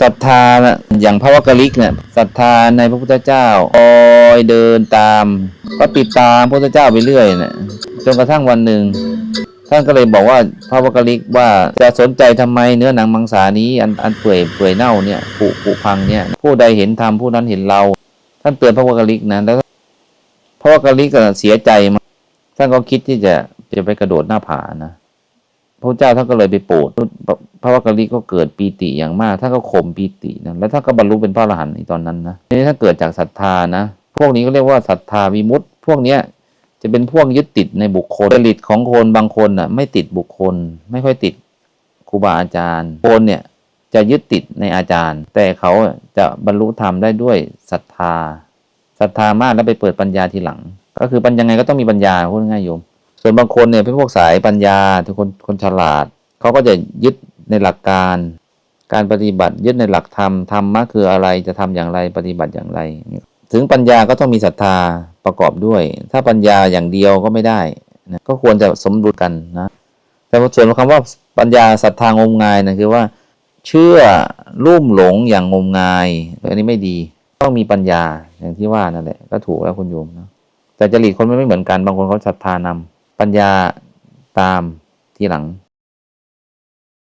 ศรัทธานะอย่างพระวกกลิกเนี่ยศรัทธาในพระพุทธเจ้าคอยเดินตาม ก็ติดตามพระพุทธเจ้าไปเรื่อยนะจนกระทั่งวันหนึ่ง ท่านก็เลยบอกว่าพระวกกลิกว่าจะสนใจทำไมเนื้อหนังมังสานี้อันอันเปื่อยเปื่อยเน่าเนี่ยผุผุพังเนี่ยผู้ใดเห็นธรรมผู้นั้นเห็นเรา ท่านเตือนพระวกกลิกนะแล้วพระวกกลิกก็เสียใจมาท่านก็คิดที่จะจะไปกระโดดหน้าผานะ พระเจ้าท่านก็เลยไปโปรดพระวักกะลิก็เกิดปีติอย่างมากท่านก็ข่มปีตินะแล้วท่านก็บรรลุเป็นพระอรหันต์ในตอนนั้นนะนี้ถ้าเกิดจากศรัทธานะ พวกนี้ก็เรียกว่าศรัทธาวิมุตติ พวกเนี้ยจะเป็นพวกยึดติดในบุคคลจริตของคนบางคนน่ะไม่ติดบุคคล ไม่ค่อยติดครูบาอาจารย์คนเนี่ยจะยึดติดในอาจารย์ แต่เขาจะบรรลุธรรมได้ด้วยศรัทธาศรัทธามากแล้วไปเปิดปัญญาทีหลัง ก็คือปัญญาไงก็ต้องมีปัญญาพูดง่ายโยม ส่วนบางคนเนี่ยเป็นพวกสายปัญญาทุกคนคนฉลาด เขาก็จะยึดในหลักการ การปฏิบัติยึดในหลักธรรมธรรมะคืออะไรจะทำอย่างไรปฏิบัติอย่างไร ถึงปัญญาก็ต้องมีศรัทธาประกอบด้วย ถ้าปัญญาอย่างเดียวก็ไม่ได้นะก็ควรจะสมดุลกันนะแต่ส่วนคำว่าปัญญาศรัทธางมงายนะคือว่า เชื่อลุ่มหลงอย่างงมงายอันนี้ไม่ดีต้องมีปัญญาอย่างที่ว่านั่นแหละก็ถูกแล้วคุณโยมนะแต่จริตคนไม่เหมือนกันบางคนเขาศรัทธานำ ปัญญาตามทีหลัง